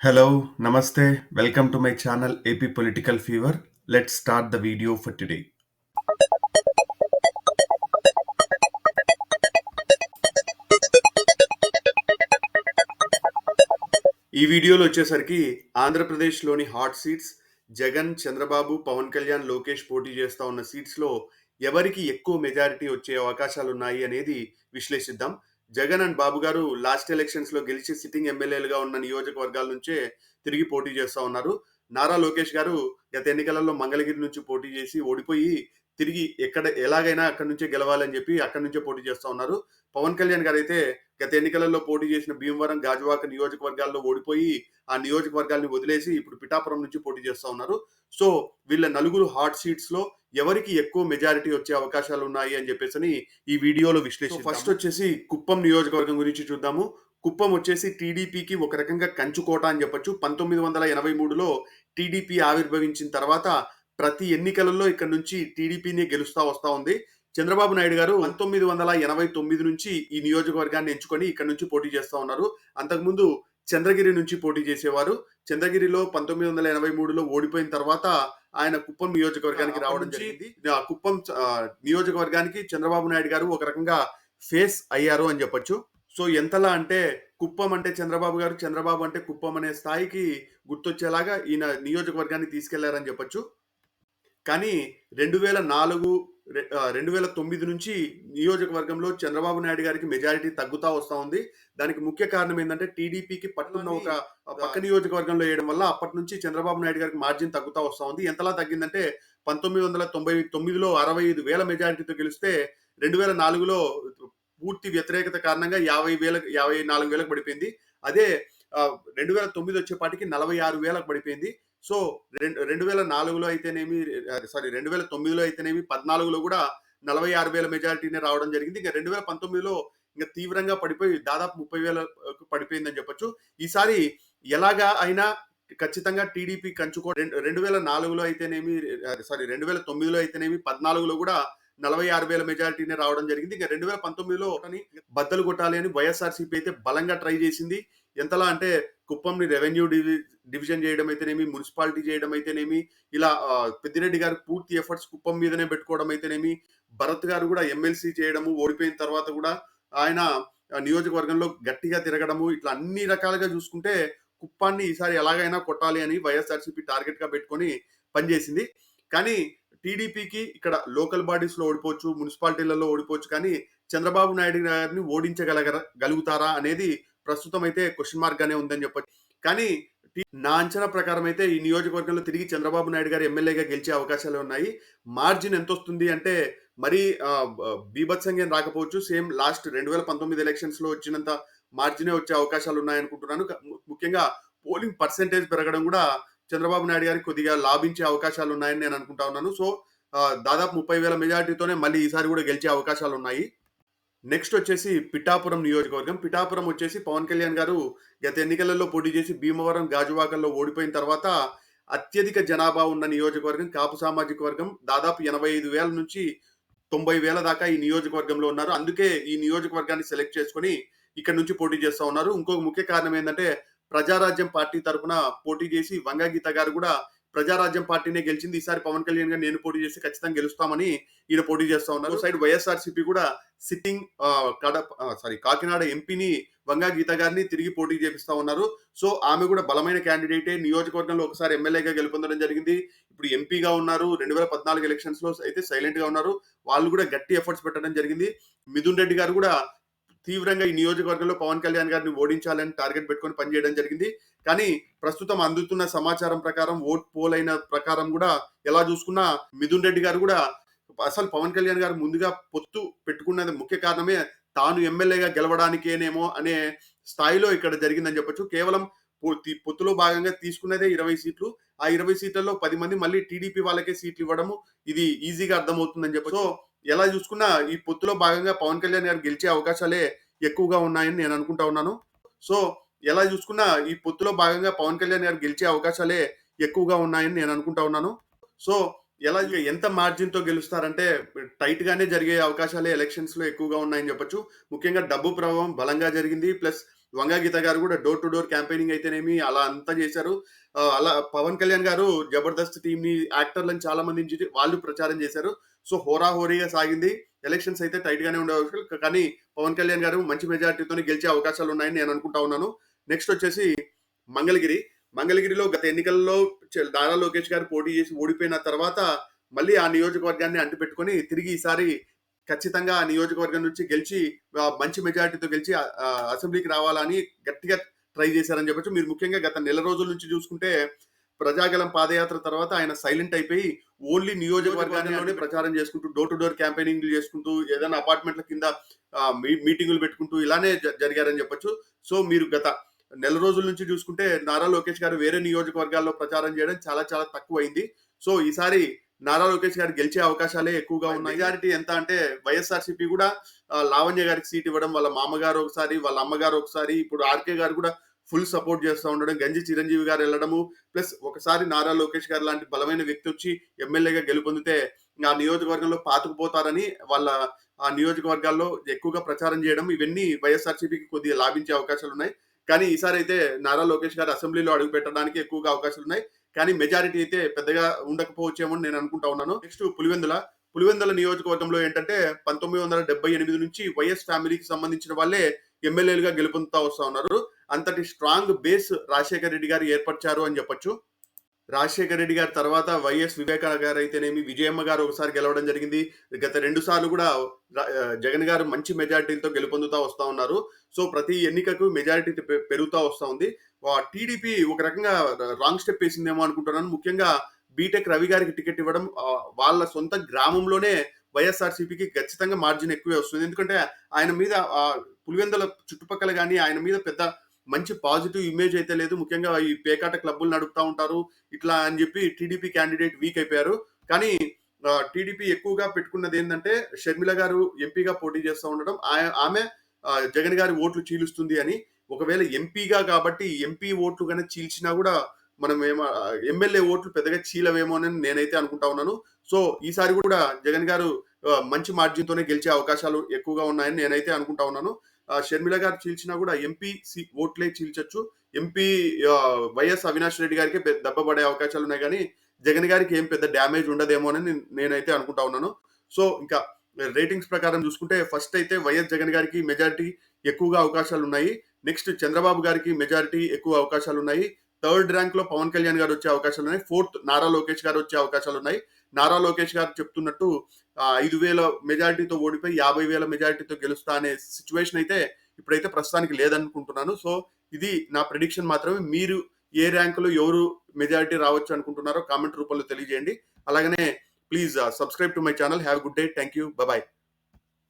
Hello నమస్తే welcome to my channel AP political fever let start the video for today ఈ వీడియోలో వచ్చేసరికి ఆంధ్రప్రదేశ్లోని హాట్ సీట్స్ జగన్ చంద్రబాబు పవన్ కళ్యాణ్ లోకేష్ పోటీ చేస్తా ఉన్న సీట్స్లో ఎవరికి ఎక్కువ మెజారిటీ వచ్చే అవకాశాలు ఉన్నాయి అనేది విశ్లేషిద్దాం. జగన్ అండ్ బాబు గారు లాస్ట్ ఎలక్షన్స్లో గెలిచి సిట్టింగ్ ఎమ్మెల్యేలుగా ఉన్న నియోజకవర్గాల నుంచే తిరిగి పోటీ చేస్తా ఉన్నారు. నారా లోకేష్ గారు గత ఎన్నికలలో మంగళగిరి నుంచి పోటీ చేసి ఓడిపోయి తిరిగి ఎక్కడ ఎలాగైనా అక్కడి నుంచే గెలవాలని చెప్పి అక్కడి నుంచే పోటీ చేస్తా ఉన్నారు. పవన్ కళ్యాణ్ గారు అయితే గత ఎన్నికలలో పోటీ చేసిన భీమవరం గాజువాక నియోజకవర్గాల్లో ఓడిపోయి ఆ నియోజకవర్గాల్ని వదిలేసి ఇప్పుడు పిఠాపురం నుంచి పోటీ చేస్తా ఉన్నారు. సో వీళ్ళ నలుగురు హాట్ సీట్స్లో ఎవరికి ఎక్కువ మెజారిటీ వచ్చే అవకాశాలు ఉన్నాయి అని చెప్పేసి ఈ వీడియోలో విశ్లేషణ ఫస్ట్ వచ్చేసి కుప్పం నియోజకవర్గం గురించి చూద్దాము. కుప్పం వచ్చేసి టీడీపీకి ఒక రకంగా కంచుకోట అని చెప్పొచ్చు. పంతొమ్మిది వందల ఎనభై మూడులో టీడీపీ ఆవిర్భవించిన తర్వాత ప్రతి ఎన్నికలలో ఇక్కడ నుంచి టీడీపీని గెలుస్తా వస్తా ఉంది. చంద్రబాబు నాయుడు గారు పంతొమ్మిది వందల ఎనభై తొమ్మిది నుంచి ఈ నియోజకవర్గాన్ని ఎంచుకొని ఇక్కడ నుంచి పోటీ చేస్తా ఉన్నారు. అంతకుముందు చంద్రగిరి నుంచి పోటీ చేసేవారు. చంద్రగిరిలో పంతొమ్మిది వందల ఎనభై మూడులో ఓడిపోయిన తర్వాత ఆయన కుప్పం నియోజకవర్గానికి రావడం జరిగింది. ఆ కుప్పం నియోజకవర్గానికి చంద్రబాబు నాయుడు గారు ఒక రకంగా ఫేస్ అయ్యారు అని చెప్పొచ్చు. సో ఎంతలా అంటే కుప్పం అంటే చంద్రబాబు గారు చంద్రబాబు అంటే కుప్పం అనే స్థాయికి గుర్తొచ్చేలాగా ఈయన నియోజకవర్గాన్ని తీసుకెళ్ళారని చెప్పొచ్చు. కానీ రెండు వేల నాలుగు రెండు వేల తొమ్మిది నుంచి నియోజకవర్గంలో చంద్రబాబు నాయుడు గారికి మెజారిటీ తగ్గుతా వస్తా ఉంది. దానికి ముఖ్య కారణం ఏంటంటే టీడీపీకి పట్టున్న ఒక పక్క నియోజకవర్గంలో వేయడం వల్ల అప్పటి నుంచి చంద్రబాబు నాయుడు గారికి మార్జిన్ తగ్గుతా వస్తా ఉంది. ఎంతలా తగ్గిందంటే పంతొమ్మిది వందల తొంభై తొమ్మిదిలో అరవై ఐదు వేల మెజారిటీతో గెలిస్తే రెండు వేల నాలుగులో పూర్తి వ్యతిరేకత కారణంగా యాభై వేల యాభై నాలుగు వేలకు పడిపోయింది. అదే రెండు వేల తొమ్మిది వచ్చేపాటికి నలభై ఆరు వేలకు పడిపోయింది. సో రెండు రెండు వేల నాలుగులో అయితేనేమి సారీ రెండు వేల తొమ్మిదిలో అయితేనేమి పద్నాలుగులో కూడా నలభై ఆరు వేల మెజారిటీనే రావడం జరిగింది. ఇంకా రెండు వేల పంతొమ్మిదిలో ఇంకా తీవ్రంగా పడిపోయి దాదాపు ముప్పై వేల పడిపోయిందని చెప్పొచ్చు. ఈసారి ఎలాగా అయినా ఖచ్చితంగా టీడీపీ కంచుకో రెండు రెండు వేల నాలుగులో అయితేనేమి సారీ రెండు వేల తొమ్మిదిలో అయితేనేమి పద్నాలుగులో కూడా నలభై ఆరు వేల మెజారిటీనే రావడం జరిగింది. ఇంకా రెండు వేల పంతొమ్మిదిలో బద్దలు కొట్టాలి అని వైఎస్ఆర్సీపీ అయితే బలంగా ట్రై చేసింది. ఎంతలా అంటే కుప్పంని రెవెన్యూ డివిజన్ చేయడం అయితేనేమి మున్సిపాలిటీ చేయడం అయితేనేమి ఇలా పెద్దిరెడ్డి గారు పూర్తి ఎఫర్ట్స్ కుప్పం మీదనే పెట్టుకోవడం అయితేనేమి భరత్ గారు కూడా ఎమ్మెల్సీ చేయడము ఓడిపోయిన తర్వాత కూడా ఆయన నియోజకవర్గంలో గట్టిగా తిరగడము ఇట్లా అన్ని రకాలుగా చూసుకుంటే కుప్పాన్ని ఈసారి ఎలాగైనా కొట్టాలి అని వైఎస్ఆర్సీపీ టార్గెట్గా పెట్టుకొని పనిచేసింది. కానీ టీడీపీకి ఇక్కడ లోకల్ బాడీస్లో ఓడిపోవచ్చు మున్సిపాలిటీలలో ఓడిపోవచ్చు కానీ చంద్రబాబు నాయుడు గారిని ఓడించగలగ గలుగుతారా అనేది ప్రస్తుతం అయితే క్వశ్చన్ మార్క్ గానే ఉందని చెప్పొచ్చు. కానీ నా అంచనా ప్రకారం అయితే ఈ నియోజకవర్గంలో తిరిగి చంద్రబాబు నాయుడు గారు ఎమ్మెల్యేగా గెలిచే అవకాశాలు ఉన్నాయి. మార్జిన్ ఎంత వస్తుంది అంటే మరీ ఆ, బీభత్సంగా రాకపోవచ్చు. సేమ్ లాస్ట్ రెండు వేల పంతొమ్మిది ఎలక్షన్స్లో వచ్చినంత మార్జినే వచ్చే అవకాశాలు ఉన్నాయనుకుంటున్నాను. ముఖ్యంగా పోలింగ్ పర్సెంటేజ్ పెరగడం కూడా చంద్రబాబు నాయుడు గారికి కొద్దిగా లాభించే అవకాశాలు ఉన్నాయని నేను అనుకుంటా ఉన్నాను. సో దాదాపు ముప్పై వేల మెజార్టీతోనే మళ్ళీ ఈసారి కూడా గెలిచే అవకాశాలు ఉన్నాయి. నెక్స్ట్ వచ్చేసి పిఠాపురం నియోజకవర్గం. పిఠాపురం వచ్చేసి పవన్ కళ్యాణ్ గారు గత ఎన్నికలలో పోటీ చేసి భీమవరం గాజువాకల్లో ఓడిపోయిన తర్వాత అత్యధిక జనాభా ఉన్న నియోజకవర్గం కాపు సామాజిక వర్గం దాదాపు ఎనభై ఐదు వేల నుంచి తొంభై వేల దాకా ఈ నియోజకవర్గంలో ఉన్నారు. అందుకే ఈ నియోజకవర్గాన్ని సెలెక్ట్ చేసుకొని ఇక్కడ నుంచి పోటీ చేస్తా ఉన్నారు. ఇంకొక ముఖ్య కారణం ఏంటంటే ప్రజారాజ్యం పార్టీ తరపున పోటీ చేసి వంగగీత గారు కూడా ప్రజారాజ్యం పార్టీనే గెలిచింది. ఈసారి పవన్ కళ్యాణ్ గారు నేను పోటీ చేసి ఖచ్చితంగా గెలుస్తామని ఈయన పోటీ చేస్తా ఉన్నారు. సైడ్ వైఎస్ఆర్సీపీ కూడా సిట్టింగ్ కడప సారీ కాకినాడ ఎంపీని వంగా గీత గారిని తిరిగి పోటీ చేపిస్తా ఉన్నారు. సో ఆమె కూడా బలమైన క్యాండిడేటే. నియోజకవర్గంలో ఒకసారి ఎమ్మెల్యేగా గెలుపొందడం జరిగింది. ఇప్పుడు ఎంపీగా ఉన్నారు. రెండు వేల పద్నాలుగు ఎలక్షన్స్లో అయితే సైలెంట్గా ఉన్నారు. వాళ్ళు కూడా గట్టి ఎఫర్ట్స్ పెట్టడం జరిగింది. మిథున్ రెడ్డి గారు కూడా తీవ్రంగా ఈ నియోజకవర్గంలో పవన్ కళ్యాణ్ గారిని ఓడించాలని టార్గెట్ పెట్టుకొని పనిచేయడం జరిగింది. కానీ ప్రస్తుతం అందుతున్న సమాచారం ప్రకారం ఓట్ పోల్ అయిన ప్రకారం కూడా ఎలా చూసుకున్నా మిథున్ రెడ్డి గారు కూడా అసలు పవన్ కళ్యాణ్ గారు ముందుగా పొత్తు పెట్టుకున్నది ముఖ్య కారణమే తాను ఎమ్మెల్యేగా గెలవడానికేనేమో అనే స్థాయిలో ఇక్కడ జరిగిందని చెప్పొచ్చు. కేవలం పొత్తులో భాగంగా తీసుకున్నదే ఇరవై సీట్లు. ఆ ఇరవై సీట్లలో పది మంది మళ్ళీ టీడీపీ వాళ్ళకే సీట్లు ఇవ్వడము ఇది ఈజీగా అర్థమవుతుందని చెప్పొచ్చు. ఎలా చూసుకున్నా ఈ పొత్తులో భాగంగా పవన్ కళ్యాణ్ గారు గెలిచే అవకాశాలే ఎక్కువగా ఉన్నాయని నేను అనుకుంటా ఉన్నాను. సో ఎలా చూసుకున్నా ఈ పొత్తులో భాగంగా పవన్ కళ్యాణ్ గారు గెలిచే అవకాశాలే ఎక్కువగా ఉన్నాయని నేను అనుకుంటా ఉన్నాను. సో ఎలా ఎంత మార్జిన్తో గెలుస్తారంటే టైట్ గానే జరిగే అవకాశాలే ఎలక్షన్స్లో ఎక్కువగా ఉన్నాయని చెప్పొచ్చు. ముఖ్యంగా డబ్బు ప్రభావం బలంగా జరిగింది. ప్లస్ వంగా గీత గారు కూడా డోర్ టు డోర్ క్యాంపెయినింగ్ అయితేనేమి అలా అంతా చేశారు. అలా పవన్ కళ్యాణ్ గారు జబర్దస్త్ టీమ్ని యాక్టర్లను చాలా మంది వాళ్ళు ప్రచారం చేశారు. సో హోరా హోరీగా సాగింది. ఎలక్షన్స్ అయితే టైట్ గానే ఉండవచ్చు కానీ పవన్ కళ్యాణ్ గారు మంచి మెజారిటీతో గెలిచే అవకాశాలు ఉన్నాయని నేను అనుకుంటా ఉన్నాను. నెక్స్ట్ వచ్చేసి మంగళగిరి. మంగళగిరిలో గత ఎన్నికల్లో నారా లోకేష్ గారు పోటీ చేసి ఓడిపోయిన తర్వాత మళ్ళీ ఆ నియోజకవర్గాన్ని అంటిపెట్టుకొని తిరిగి ఈసారి ఖచ్చితంగా ఆ నియోజకవర్గం నుంచి గెలిచి మంచి మెజారిటీతో గెలిచి అసెంబ్లీకి రావాలని గట్టిగా ట్రై చేశారని చెప్పొచ్చు. మీరు ముఖ్యంగా గత నెల రోజుల నుంచి చూసుకుంటే ప్రజాగలం పాదయాత్ర తర్వాత ఆయన సైలెంట్ అయిపోయి ఓన్లీ నియోజకవర్గాల్లోనే ప్రచారం చేసుకుంటూ డోర్ టు డోర్ క్యాంపెయినింగ్ చేసుకుంటూ ఏదైనా అపార్ట్మెంట్ల కింద మీటింగులు పెట్టుకుంటూ ఇలానే జరిగారని చెప్పొచ్చు. సో మీరు గత నెల రోజుల నుంచి చూసుకుంటే నారా లోకేష్ గారు వేరే నియోజకవర్గాల్లో ప్రచారం చేయడం చాలా చాలా తక్కువైంది. సో ఈసారి నారా లోకేష్ గారు గెలిచే అవకాశాలే ఎక్కువగా ఉన్నాయి. మెజారిటీ ఎంత అంటే వైఎస్ఆర్సీపీ కూడా లావణ్య గారికి సీట్ ఇవ్వడం వాళ్ళ మామగారు ఒకసారి వాళ్ళ అమ్మగారు ఒకసారి ఇప్పుడు ఆర్కే గారు కూడా ఫుల్ సపోర్ట్ చేస్తూ ఉండడం గంజి చిరంజీవి గారు వెళ్ళడము ప్లస్ ఒకసారి నారా లోకేష్ గారు లాంటి బలమైన వ్యక్తి వచ్చి ఎమ్మెల్యేగా గెలుపొందితే ఆ నియోజకవర్గంలో పాతుకుపోతారని వాళ్ళ ఆ నియోజకవర్గాల్లో ఎక్కువగా ప్రచారం చేయడం ఇవన్నీ వైఎస్ఆర్సీపీకి కొద్దిగా లాభించే అవకాశాలు ఉన్నాయి కానీ ఈసారి అయితే నారా లోకేష్ గారు అసెంబ్లీలో అడుగు పెట్టడానికి ఎక్కువగా అవకాశాలు ఉన్నాయి. కానీ మెజారిటీ అయితే పెద్దగా ఉండకపోవచ్చేమో నేను అనుకుంటా ఉన్నాను. నెక్స్ట్ పులివెందుల. పులివెందుల నియోజకవర్గంలో ఏంటంటే పంతొమ్మిది వందల డెబ్బై ఎనిమిది నుంచి వైఎస్ ఫ్యామిలీకి సంబంధించిన వాళ్ళే ఎమ్మెల్యేలుగా గెలుపొందుతా వస్తా ఉన్నారు. అంతటి స్ట్రాంగ్ బేస్ రాజశేఖర రెడ్డి గారు ఏర్పరిచారు అని చెప్పొచ్చు. రాజశేఖర రెడ్డి గారి తర్వాత వైఎస్ వివేక గారు అయితేనేమి విజయమ్మ గారు ఒకసారి గెలవడం జరిగింది. గత రెండు సార్లు కూడా జగన్ గారు మంచి మెజారిటీలతో గెలుపొందుతా వస్తూ ఉన్నారు. సో ప్రతి ఎన్నికకు మెజారిటీ పెరుగుతూ వస్తూ ఉంది. టీడీపీ ఒక రకంగా రాంగ్ స్టెప్ వేసిందేమో అనుకుంటున్నాను. ముఖ్యంగా బీటెక్ రవి గారికి టికెట్ ఇవ్వడం వాళ్ళ సొంత గ్రామంలోనే వైఎస్ఆర్సీపీకి ఖచ్చితంగా మార్జిన్ ఎక్కువే వస్తుంది. ఎందుకంటే ఆయన మీద పులివెందుల చుట్టుపక్కల కానీ ఆయన మీద పెద్ద మంచి పాజిటివ్ ఇమేజ్ అయితే లేదు. ముఖ్యంగా ఈ పేకాట క్లబ్బులు నడుపుతా ఉంటారు. ఇట్లా అని చెప్పి టీడీపీ క్యాండిడేట్ వీక్ అయిపోయారు. కానీ టీడీపీ ఎక్కువగా పెట్టుకున్నది ఏంటంటే షర్మిల గారు ఎంపీగా పోటీ చేస్తూ ఉండడం. ఆమె జగన్ గారి ఓట్లు చీలుస్తుంది అని. ఒకవేళ ఎంపీగా కాబట్టి ఎంపీ ఓట్లు కనుక చీల్చినా కూడా మనం ఏమో ఎమ్మెల్యే ఓట్లు పెద్దగా చీలవేమో అని నేనైతే అనుకుంటా ఉన్నాను. సో ఈసారి కూడా జగన్ గారు మంచి మార్జిన్తోనే గెలిచే అవకాశాలు ఎక్కువగా ఉన్నాయని నేనైతే అనుకుంటా ఉన్నాను. షర్మిల గారు చీల్చినా కూడా ఎంపీ సీ ఓట్లే చీల్చొచ్చు. ఎంపీ వైఎస్ అవినాష్ రెడ్డి గారికి పెద్ద దెబ్బ పడే అవకాశాలు ఉన్నాయి కానీ జగన్ గారికి ఏం పెద్ద డ్యామేజ్ ఉండదేమో అని నేనైతే అనుకుంటా ఉన్నాను. సో ఇంకా రేటింగ్స్ ప్రకారం చూసుకుంటే ఫస్ట్ అయితే వైఎస్ జగన్ గారికి మెజారిటీ ఎక్కువగా అవకాశాలు ఉన్నాయి. నెక్స్ట్ చంద్రబాబు గారికి మెజారిటీ ఎక్కువ అవకాశాలు ఉన్నాయి. థర్డ్ ర్యాంక్లో పవన్ కళ్యాణ్ గారు వచ్చే అవకాశాలు ఉన్నాయి. ఫోర్త్ నారా లోకేష్ గారు వచ్చే అవకాశాలు ఉన్నాయి. నారా లోకేష్ గారు చెప్తున్నట్టు ఐదు వేల మెజారిటీతో ఓడిపోయి యాభై వేల మెజారిటీతో గెలుస్తా అనే సిచ్యువేషన్ అయితే ఇప్పుడైతే ప్రస్తుతానికి లేదనుకుంటున్నాను. సో ఇది నా ప్రిడిక్షన్ మాత్రమే. మీరు ఏ ర్యాంకులో ఎవరు మెజారిటీ రావచ్చు అనుకుంటున్నారో కామెంట్ రూపంలో తెలియజేయండి. అలాగనే please subscribe to my channel have good day thank you bye